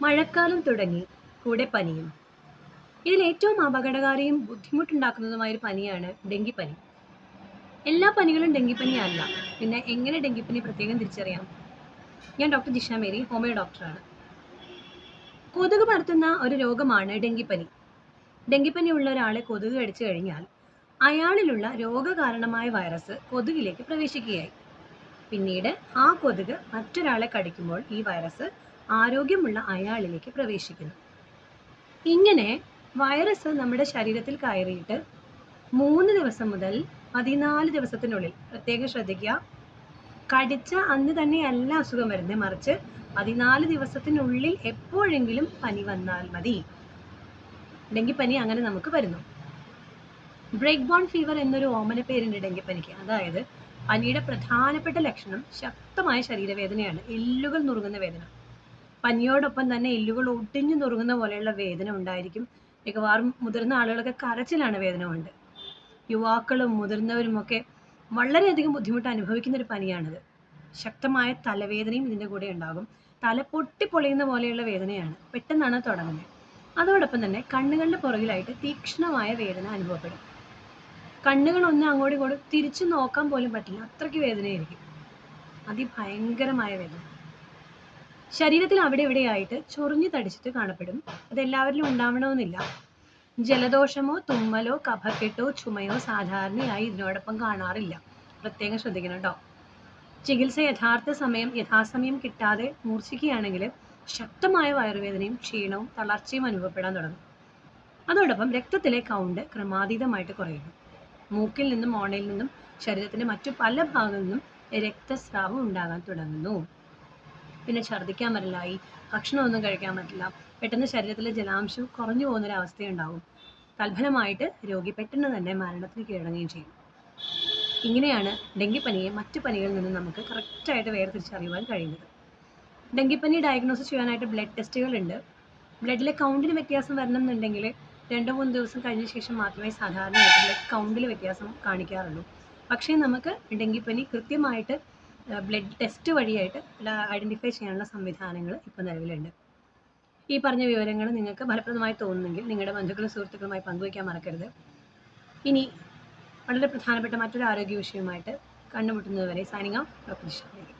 മഴക്കാലം തുടങ്ങി. കൂടെ പനിയും. ഇതിൽ ഏറ്റവും അപകടകാരിയും ബുദ്ധിമുട്ടുണ്ടാക്കുന്നതുമായ ഒരു പനിയാണ് ഡെങ്കിപ്പനി. എല്ലാ പനികളും ഡെങ്കിപ്പനി അല്ല. പിന്നെ എങ്ങനെ ഡെങ്കിപ്പനി പ്രത്യേകം തിരിച്ചറിയാം? ഞാൻ ഡോക്ടർ ജിഷ മേരി ഹോമിയോ ഡോക്ടറാണ്. കൊതുക് പരത്തുന്ന ഒരു രോഗമാണ് ഡെങ്കിപ്പനി. ഡെങ്കിപ്പനി ഉള്ള ഒരാളെ കൊതുക് കടിച്ചു കഴിഞ്ഞാൽ അയാളിലുള്ള രോഗകാരണമായ വൈറസ് കൊതുകിലേക്ക് പ്രവേശിക്കുകയായി. പിന്നീട് ആ കൊതുക് മറ്റൊരാളെ കടിക്കുമ്പോൾ ഈ വൈറസ് ആരോഗ്യമുള്ള അയാളിലേക്ക് പ്രവേശിക്കുന്നു. ഇങ്ങനെ വൈറസ് നമ്മുടെ ശരീരത്തിൽ കയറിയിട്ട് മൂന്ന് ദിവസം മുതൽ പതിനാല് ദിവസത്തിനുള്ളിൽ പ്രത്യേകം ശ്രദ്ധിക്കുക കടിച്ച അന്ന് തന്നെയല്ല അസുഖം വരുന്നത് മറിച്ച് പതിനാല് ദിവസത്തിനുള്ളിൽ എപ്പോഴെങ്കിലും പനി വന്നാൽ മതി. ഡെങ്കിപ്പനി അങ്ങനെ നമുക്ക് വരുന്നു. ബ്രേക്ക് ബോൺ ഫീവർ എന്നൊരു ഓമന പേരുണ്ട് ഡെങ്കിപ്പനിക്ക് അതായത് പനിയുടെ പ്രധാനപ്പെട്ട ലക്ഷണം ശക്തമായ ശരീരവേദനയാണ് എല്ലുകൾ നുറുങ്ങുന്ന വേദന. പനിയോടൊപ്പം തന്നെ എല്ലുകൾ ഒടിഞ്ഞു നുറുങ്ങുന്ന പോലെയുള്ള വേദന ഉണ്ടായിരിക്കും. മിക്കവാറും മുതിർന്ന ആളുകളൊക്കെ കരച്ചിലാണ് വേദന കൊണ്ട്. യുവാക്കളും മുതിർന്നവരും ഒക്കെ വളരെയധികം ബുദ്ധിമുട്ട് അനുഭവിക്കുന്ന ഒരു പനിയാണിത്. ശക്തമായ തലവേദനയും ഇതിന്റെ കൂടെ ഉണ്ടാകും. തല പൊട്ടിപ്പൊളിയുന്ന പോലെയുള്ള വേദനയാണ്. പെട്ടെന്നാണ് തുടങ്ങുന്നത്. അതോടൊപ്പം തന്നെ കണ്ണുകളുടെ പുറകിലായിട്ട് തീക്ഷ്ണമായ വേദന അനുഭവപ്പെടും. കണ്ണുകൾ ഒന്ന് അങ്ങോട്ടും ഇങ്ങോട്ടും തിരിച്ചു നോക്കാൻ പോലും പറ്റില്ല. അത്രയ്ക്ക് വേദനയായിരിക്കും. അതിഭയങ്കരമായ വേദന. ശരീരത്തിൽ അവിടെ ഇവിടെയായിട്ട് ചൊറിഞ്ഞു തടിച്ചിട്ട് കാണപ്പെടും അത് എല്ലാവരിലും ഉണ്ടാവണമെന്നില്ല. ജലദോഷമോ തുമ്മലോ കഫക്കെട്ടോ ചുമയോ സാധാരണയായി ഇതിനോടൊപ്പം കാണാറില്ല. പ്രത്യേകം ശ്രദ്ധിക്കണം കേട്ടോ. ചികിത്സ യഥാർത്ഥ സമയം യഥാസമയം കിട്ടാതെ മൂർച്ഛിക്കുകയാണെങ്കിൽ ശക്തമായ വയറുവേദനയും ക്ഷീണവും തളർച്ചയും അനുഭവപ്പെടാൻ തുടങ്ങും. അതോടൊപ്പം രക്തത്തിലെ കൗണ്ട് ക്രമാതീതമായിട്ട് കുറയുന്നു. മൂക്കിൽ നിന്നും മോണയിൽ നിന്നും ശരീരത്തിന്റെ മറ്റു പല ഭാഗങ്ങളിൽ നിന്നും രക്തസ്രാവം ഉണ്ടാകാൻ തുടങ്ങുന്നു. പിന്നെ ഛർദ്ദിക്കാൻ വരലായി ഭക്ഷണമൊന്നും കഴിക്കാൻ പറ്റില്ല പെട്ടെന്ന് ശരീരത്തിലെ ജലാംശം കുറഞ്ഞു പോകുന്നൊരവസ്ഥയുണ്ടാവും. തൽഫലമായിട്ട് രോഗി പെട്ടെന്ന് തന്നെ മരണത്തിന് കീഴടങ്ങുകയും ചെയ്യും. ഇങ്ങനെയാണ് ഡെങ്കിപ്പനിയെ മറ്റു പനികളിൽ നിന്ന് നമുക്ക് കറക്റ്റായിട്ട് വേർതിരിച്ചറിയുവാൻ കഴിയുന്നത്. ഡെങ്കിപ്പനി ഡയഗ്നോസ് ചെയ്യാനായിട്ട് ബ്ലഡ് ടെസ്റ്റുകളുണ്ട് ബ്ലഡിലെ കൗണ്ടിന് വ്യത്യാസം വരണം എന്നുണ്ടെങ്കിൽ രണ്ടോ മൂന്ന് ദിവസം കഴിഞ്ഞ ശേഷം മാത്രമേ സാധാരണയായിട്ട് ബ്ലഡ് കൗണ്ടിൽ വ്യത്യാസം കാണിക്കാറുള്ളൂ. പക്ഷേ നമുക്ക് ഡെങ്കിപ്പനി കൃത്യമായിട്ട് ബ്ലഡ് ടെസ്റ്റ് വഴിയായിട്ട് ഐഡന്റിഫൈ ചെയ്യാനുള്ള സംവിധാനങ്ങൾ ഇപ്പോൾ നിലവിലുണ്ട്. ഈ പറഞ്ഞ വിവരങ്ങൾ നിങ്ങൾക്ക് ഫലപ്രദമായി തോന്നുന്നെങ്കിൽ നിങ്ങളുടെ ബന്ധുക്കളും സുഹൃത്തുക്കളുമായി പങ്കുവയ്ക്കാൻ മറക്കരുത്. ഇനി വളരെ പ്രധാനപ്പെട്ട മറ്റൊരു ആരോഗ്യ വിഷയവുമായിട്ട് കണ്ടുമുട്ടുന്നതുവരെ ഓഫ് ഡോക്ടർ